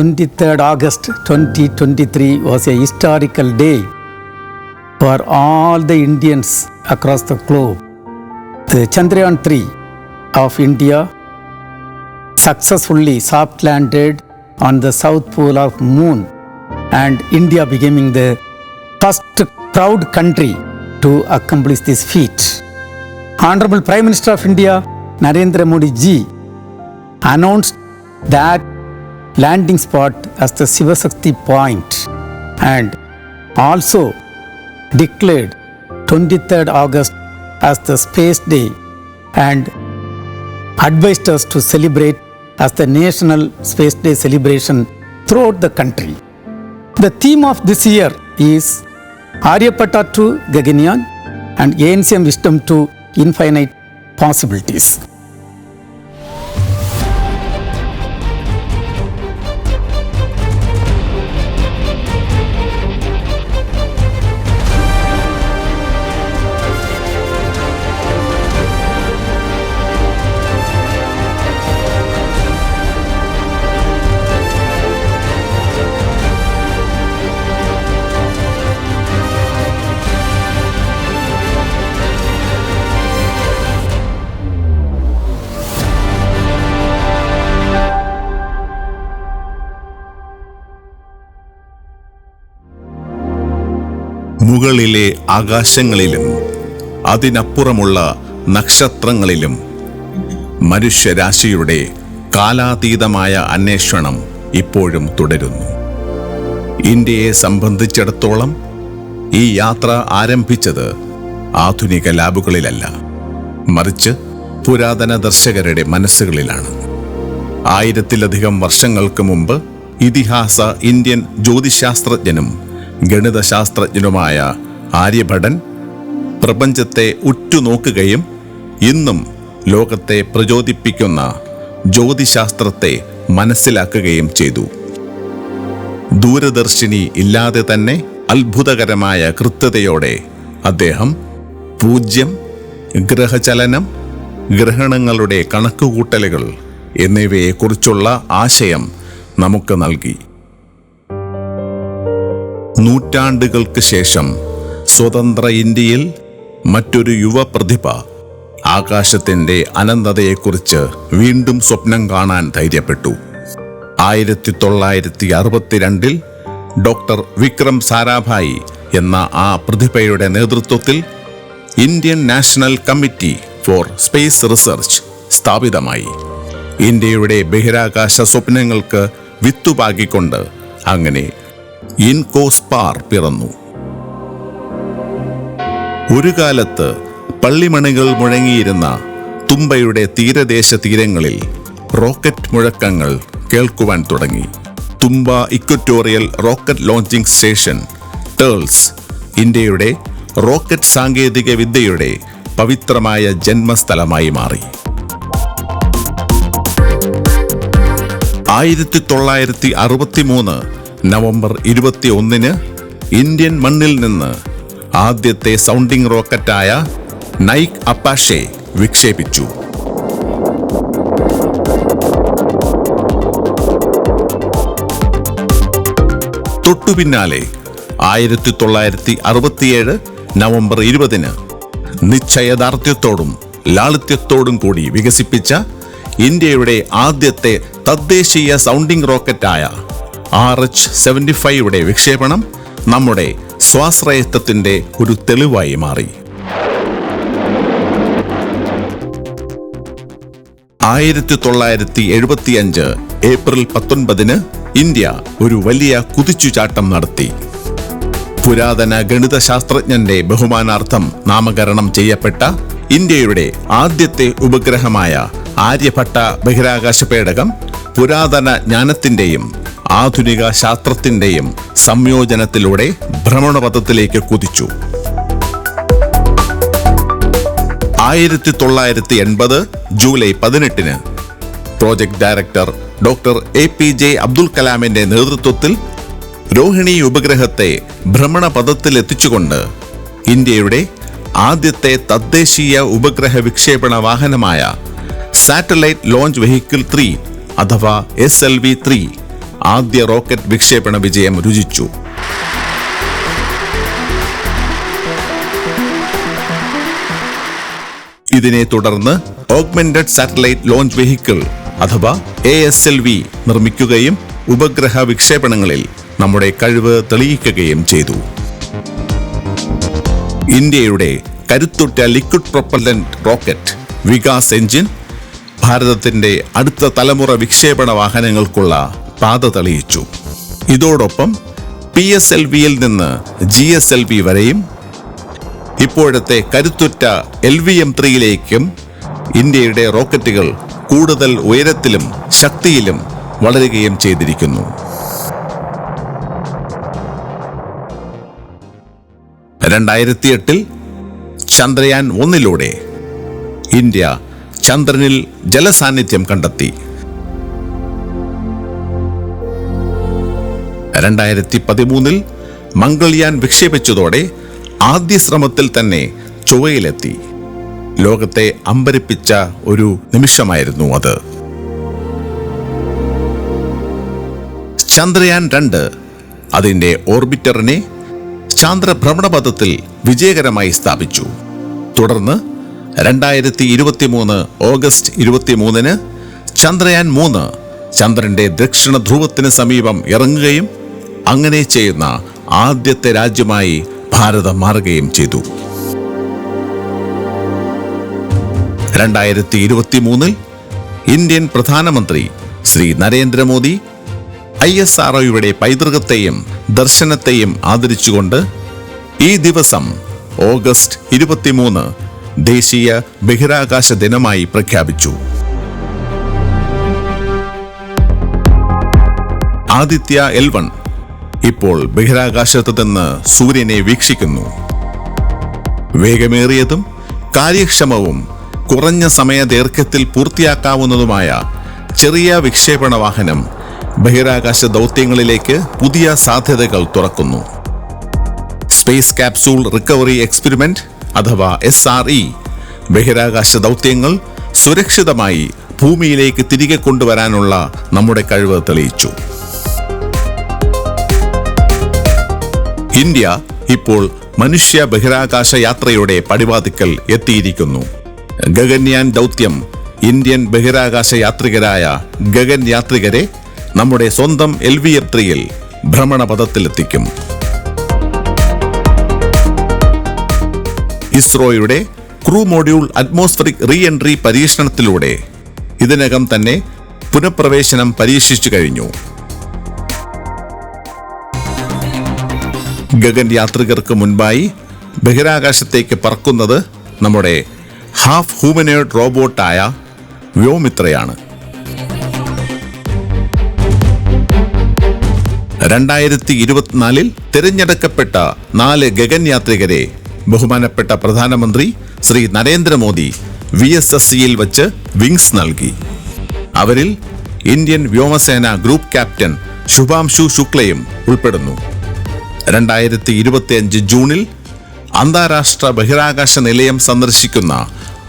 23rd August 2023 was a historical day for all the Indians across the globe. The Chandrayaan 3 of India successfully soft landed on the south pole of moon and India becoming the first proud country to accomplish this feat. Honorable Prime Minister of India Narendra Modi ji announced that landing spot as the Sivasakti point and also declared 23rd August as the Space Day and advised us to celebrate as the National Space Day celebration throughout the country. The theme of this year is Aryabhatta to Gaganyaan and Ancient Wisdom to Infinite Possibilities. മുകളിലെ ആകാശങ്ങളിലും അതിനപ്പുറമുള്ള നക്ഷത്രങ്ങളിലും മനുഷ്യരാശിയുടെ കാലാതീതമായ അന്വേഷണം ഇപ്പോഴും തുടരുന്നു. ഇന്ത്യയെ സംബന്ധിച്ചിടത്തോളം ഈ യാത്ര ആരംഭിച്ചത് ആധുനിക ലാബുകളിലല്ല മറിച്ച് പുരാതന ദർശകരുടെ മനസ്സുകളിലാണ്. ആയിരത്തിലധികം വർഷങ്ങൾക്ക് മുമ്പ് ഇതിഹാസ ഇന്ത്യൻ ജ്യോതിശാസ്ത്രജ്ഞനും ഗണിതശാസ്ത്രജ്ഞനുമായ ആര്യഭടൻ പ്രപഞ്ചത്തെ ഉറ്റുനോക്കുകയും ഇന്നും ലോകത്തെ പ്രചോദിപ്പിക്കുന്ന ജ്യോതിശാസ്ത്രത്തെ മനസ്സിലാക്കുകയും ചെയ്തു. ദൂരദർശിനി ഇല്ലാതെ തന്നെ അത്ഭുതകരമായ കൃത്യതയോടെ അദ്ദേഹം പൂജ്യം ഗ്രഹചലനം ഗ്രഹണങ്ങളുടെ കണക്കുകൂട്ടലുകൾ എന്നിവയെക്കുറിച്ചുള്ള ആശയം നമുക്ക് നൽകി. നൂറ്റാണ്ടുകൾക്ക് ശേഷം സ്വതന്ത്ര ഇന്ത്യയിൽ മറ്റൊരു യുവ പ്രതിഭ ആകാശത്തിന്റെ അനന്തതയെക്കുറിച്ച് വീണ്ടും സ്വപ്നം കാണാൻ ധൈര്യപ്പെട്ടു. ആയിരത്തി തൊള്ളായിരത്തി അറുപത്തിരണ്ടിൽ ഡോക്ടർ വിക്രം സാരാഭായി എന്ന ആ പ്രതിഭയുടെ നേതൃത്വത്തിൽ Indian National Committee for Space Research സ്ഥാപിതമായി. ഇന്ത്യയുടെ ബഹിരാകാശ സ്വപ്നങ്ങൾക്ക് വിത്തുപാകിക്കൊണ്ട് അങ്ങനെ ഇൻകോസ്പാർ പിറന്നു. ഒരു കാലത്ത് പള്ളിമണികൾ മുഴങ്ങിയിരുന്ന തുമ്പയുടെ തീരദേശ തീരങ്ങളിൽ റോക്കറ്റ് മുഴക്കങ്ങൾ കേൾക്കുവാൻ തുടങ്ങി. Thumba equatorial rocket launching station TERLS ഇന്ത്യയുടെ റോക്കറ്റ് സാങ്കേതിക വിദ്യയുടെ പവിത്രമായ ജന്മസ്ഥലമായി മാറി. ആയിരത്തി തൊള്ളായിരത്തി അറുപത്തി മൂന്ന് നവംബർ ഇരുപത്തി ഒന്നിന് ഇന്ത്യൻ മണ്ണിൽ നിന്ന് ആദ്യത്തെ സൗണ്ടിംഗ് റോക്കറ്റായ നൈക് അപ്പാഷെ വിക്ഷേപിച്ചു. തൊട്ടുപിന്നാലെ ആയിരത്തി തൊള്ളായിരത്തി അറുപത്തിയേഴ് നവംബർ ഇരുപതിന് നിശ്ചയദാർഢ്യത്തോടും ലാളിത്യത്തോടും കൂടി വികസിപ്പിച്ച ഇന്ത്യയുടെ ആദ്യത്തെ തദ്ദേശീയ സൗണ്ടിംഗ് റോക്കറ്റായ ആർ എച്ച് സെവന്റി ഫൈവയുടെ വിക്ഷേപണം നമ്മുടെ സ്വാശ്രയത്വത്തിന്റെ ഒരു തെളിവായി മാറി. ആയിരത്തി തൊള്ളായിരത്തി എഴുപത്തിയഞ്ച് ഏപ്രിൽ പത്തൊൻപതിന് ഇന്ത്യ ഒരു വലിയ കുതിച്ചുചാട്ടം നടത്തി. പുരാതന ഗണിതശാസ്ത്രജ്ഞന്റെ ബഹുമാനാർത്ഥം നാമകരണം ചെയ്യപ്പെട്ട ഇന്ത്യയുടെ ആദ്യത്തെ ഉപഗ്രഹമായ ആര്യഭട്ട ബഹിരാകാശ പേടകം പുരാതന ജ്ഞാനത്തിന്റെയും ആധുനിക ശാസ്ത്രത്തിന്റെയും സംയോജനത്തിലൂടെ ഭ്രമണപഥത്തിലേക്ക് കുതിച്ചു. ആയിരത്തി തൊള്ളായിരത്തി എൺപത് ജൂലൈ പതിനെട്ടിന് project director doctor A P J Abdul കലാമിന്റെ നേതൃത്വത്തിൽ രോഹിണി ഉപഗ്രഹത്തെ ഭ്രമണപഥത്തിൽ എത്തിച്ചുകൊണ്ട് ഇന്ത്യയുടെ ആദ്യത്തെ തദ്ദേശീയ ഉപഗ്രഹ വിക്ഷേപണ വാഹനമായ സാറ്റലൈറ്റ് ലോഞ്ച് വെഹിക്കിൾ ത്രീ അഥവാ എസ് എൽ വി ത്രീ ആദ്യ റോക്കറ്റ് വിക്ഷേപണ വിജയം രുചിച്ചു. ഇതിനെ തുടർന്ന് ഓഗ്മെന്റഡ് സാറ്റലൈറ്റ് ലോഞ്ച് വെഹിക്കിൾ അഥവാ എ എസ് എൽ വി നിർമ്മിക്കുകയും ഉപഗ്രഹ വിക്ഷേപണങ്ങളിൽ നമ്മുടെ കഴിവ് തെളിയിക്കുകയും ചെയ്തു. ഇന്ത്യയുടെ കരുത്തുറ്റ liquid propellant rocket Vikas engine ഭാരതത്തിന്റെ അടുത്ത തലമുറ വിക്ഷേപണ വാഹനങ്ങൾക്കുള്ള പാത തെളിയിച്ചു. ഇതോടൊപ്പം പി എസ് എൽ വിയിൽ നിന്ന് ജി എസ് എൽ വി വരെയും ഇപ്പോഴത്തെ കരുത്തുറ്റ എൽ വി എം ത്രീയിലേക്കും ഇന്ത്യയുടെ റോക്കറ്റുകൾ കൂടുതൽ ഉയരത്തിലും ശക്തിയിലും വളരുകയും ചെയ്തിരിക്കുന്നു. രണ്ടായിരത്തി എട്ടിൽ ചന്ദ്രയാൻ ഒന്നിലൂടെ ഇന്ത്യ ചന്ദ്രനിൽ ജലസാന്നിധ്യം കണ്ടെത്തി. രണ്ടായിരത്തി പതിമൂന്നിൽ മംഗൾയാൻ വിക്ഷേപിച്ചതോടെ ആദ്യ ശ്രമത്തിൽ തന്നെ ചൊവ്വയിലെത്തി. ലോകത്തെ അമ്പരിപ്പിച്ച ഒരു നിമിഷമായിരുന്നു അത്. ചന്ദ്രയാൻ രണ്ട് അതിന്റെ ഓർബിറ്ററിനെ ചാന്ദ്രഭ്രമണപഥത്തിൽ വിജയകരമായി സ്ഥാപിച്ചു. തുടർന്ന് രണ്ടായിരത്തി ഇരുപത്തി മൂന്ന് ഓഗസ്റ്റ് ഇരുപത്തി മൂന്നിന് ചന്ദ്രയാൻ മൂന്ന് ചന്ദ്രന്റെ ദക്ഷിണ ധ്രുവത്തിന് സമീപം ഇറങ്ങുകയും അങ്ങനെ ചെയ്യുന്ന ആദ്യത്തെ രാജ്യമായി ഭാരതം മാറുകയും ചെയ്തു. രണ്ടായിരത്തി ഇരുപത്തി മൂന്നിൽ ഇന്ത്യൻ പ്രധാനമന്ത്രി Shri Narendra Modi I S R ഒയുടെ പൈതൃകത്തെയും ദർശനത്തെയും ആദരിച്ചുകൊണ്ട് ഈ ദിവസം ഓഗസ്റ്റ് ഇരുപത്തിമൂന്ന് ദേശീയ ബഹിരാകാശ ദിനമായി പ്രഖ്യാപിച്ചു. ആദിത്യ എൽ വൺ ഇപ്പോൾ ബഹിരാകാശത്ത് നിന്ന് സൂര്യനെ വീക്ഷിക്കുന്നു. വേഗമേറിയതും കാര്യക്ഷമവും കുറഞ്ഞ സമയ സമയദൈർഘ്യത്തിൽ പൂർത്തിയാക്കാവുന്നതുമായ ചെറിയ വിക്ഷേപണ വാഹനം ബഹിരാകാശ ദൗത്യങ്ങളിലേക്ക് പുതിയ സാധ്യതകൾ തുറക്കുന്നു. സ്പേസ് ക്യാപ്സൂൾ റിക്കവറി എക്സ്പെരിമെന്റ് അഥവാ എസ് ആർ ഇ ബഹിരാകാശ ദൗത്യങ്ങൾ സുരക്ഷിതമായി ഭൂമിയിലേക്ക് തിരികെ കൊണ്ടുവരാനുള്ള നമ്മുടെ കഴിവ് തെളിയിച്ചു. ഇന്ത്യ ഇപ്പോൾ മനുഷ്യ ബഹിരാകാശ യാത്രയുടെ പടിവാതിക്കൽ എത്തിയിരിക്കുന്നു. ഗഗൻയാൻ ദൗത്യം ഇന്ത്യൻ ബഹിരാകാശ യാത്രികരായ ഗഗൻ യാത്രികരെ നമ്മുടെ സ്വന്തം എൽ വി എം ഭ്രമണപഥത്തിലെത്തിക്കും. ഇസ്രോയുടെ crew module atmospheric re entry പരീക്ഷണത്തിലൂടെ ഇതിനകം തന്നെ പുനഃപ്രവേശനം പരീക്ഷിച്ചു കഴിഞ്ഞു. ഗഗൻ യാത്രികർക്ക് മുൻപായി ബഹിരാകാശത്തേക്ക് പറക്കുന്നത് നമ്മുടെ ഹാഫ് ഹ്യൂമനോയിഡ് റോബോട്ടായ വ്യോമിത്രയാണ്. രണ്ടായിരത്തി ഇരുപത്തിനാലിൽ തിരഞ്ഞെടുക്കപ്പെട്ട നാല് ഗഗൻ യാത്രികരെ ബഹുമാനപ്പെട്ട പ്രധാനമന്ത്രി Shri Narendra Modi V S S സിയിൽ വച്ച് വിങ്സ് നൽകി. അവരിൽ ഇന്ത്യൻ വ്യോമസേന ഗ്രൂപ്പ് ക്യാപ്റ്റൻ ശുഭാംശു ശുക്ലയും ഉൾപ്പെടുന്നു. രണ്ടായിരത്തി ഇരുപത്തിയഞ്ച് ജൂണിൽ അന്താരാഷ്ട്ര ബഹിരാകാശ നിലയം സന്ദർശിക്കുന്ന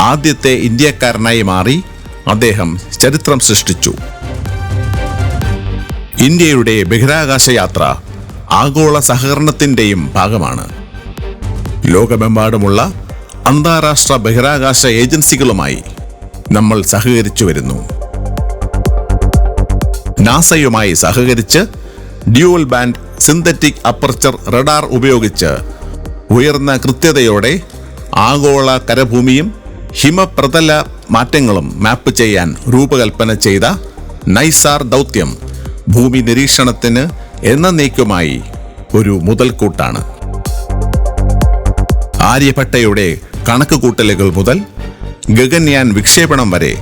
ആദ്യത്തെ ഇന്ത്യക്കാരനായി മാറി അദ്ദേഹം ചരിത്രം സൃഷ്ടിച്ചു. ഇന്ത്യയുടെ ബഹിരാകാശ യാത്ര ആഗോള സഹകരണത്തിന്റെയും ഭാഗമാണ്. ലോകമെമ്പാടുമുള്ള അന്താരാഷ്ട്ര ബഹിരാകാശ ഏജൻസികളുമായി നമ്മൾ സഹകരിച്ചു വരുന്നു. നാസയുമായി സഹകരിച്ച് dual band synthetic aperture radar ഉപയോഗിച്ച് ഉയർന്ന കൃത്യതയോടെ ആഗോള കരഭൂമിയും ഹിമപ്രതല മാറ്റങ്ങളും മാപ്പ് ചെയ്യാൻ രൂപകൽപ്പന ചെയ്ത നൈസാർ ദൗത്യം ഭൂമി നിരീക്ഷണത്തിന് എന്ന എന്നേക്കുമായി ഒരു മുതൽക്കൂട്ടാണ്. ആര്യഭട്ടയുടെ കണക്കുകൂട്ടലുകൾ മുതൽ ഗഗൻയാൻ വിക്ഷേപണം വരെ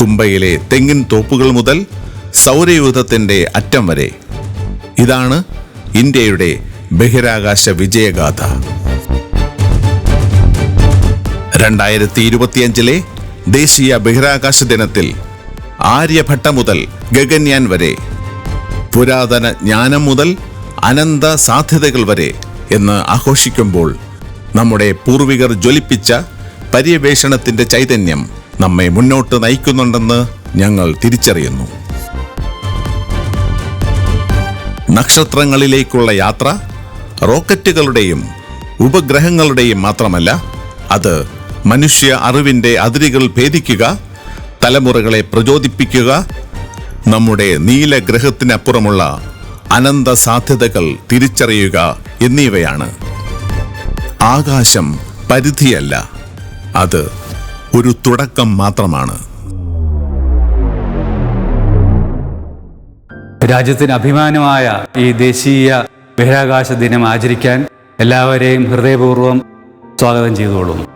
തുമ്പയിലെ തെങ്ങിൻ തോപ്പുകൾ മുതൽ സൗരയൂഥത്തിന്റെ അറ്റം വരെ. ഇതാണ് ഇന്ത്യയുടെ ബഹിരാകാശ വിജയഗാഥ. രണ്ടായിരത്തി ഇരുപത്തിയഞ്ചിലെ ദേശീയ ബഹിരാകാശ ദിനത്തിൽ ആര്യഭട്ട മുതൽ ഗഗൻയാൻ വരെ പുരാതന ജ്ഞാനം മുതൽ അനന്ത സാധ്യതകൾ വരെ എന്ന് ആഘോഷിക്കുമ്പോൾ നമ്മുടെ പൂർവികർ ജ്വലിപ്പിച്ച പര്യവേഷണത്തിന്റെ ചൈതന്യം നമ്മെ മുന്നോട്ട് നയിക്കുന്നുണ്ടെന്ന് ഞങ്ങൾ തിരിച്ചറിയുന്നു. നക്ഷത്രങ്ങളിലേക്കുള്ള യാത്ര റോക്കറ്റുകളുടെയും ഉപഗ്രഹങ്ങളുടെയും മാത്രമല്ല അത് മനുഷ്യ അറിവിന്റെ അതിരുകൾ ഭേദിക്കുക തലമുറകളെ പ്രചോദിപ്പിക്കുക നമ്മുടെ നീലഗ്രഹത്തിനപ്പുറമുള്ള അനന്ത സാധ്യതകൾ തിരിച്ചറിയുക എന്നിവയാണ്. ആകാശം പരിധിയല്ല അത് ഒരു തുടക്കം മാത്രമാണ്. രാജ്യത്തിന് അഭിമാനമായ ഈ ദേശീയ ബഹിരാകാശ ദിനം ആചരിക്കാൻ എല്ലാവരെയും ഹൃദയപൂർവം സ്വാഗതം ചെയ്തുകൊള്ളുന്നു.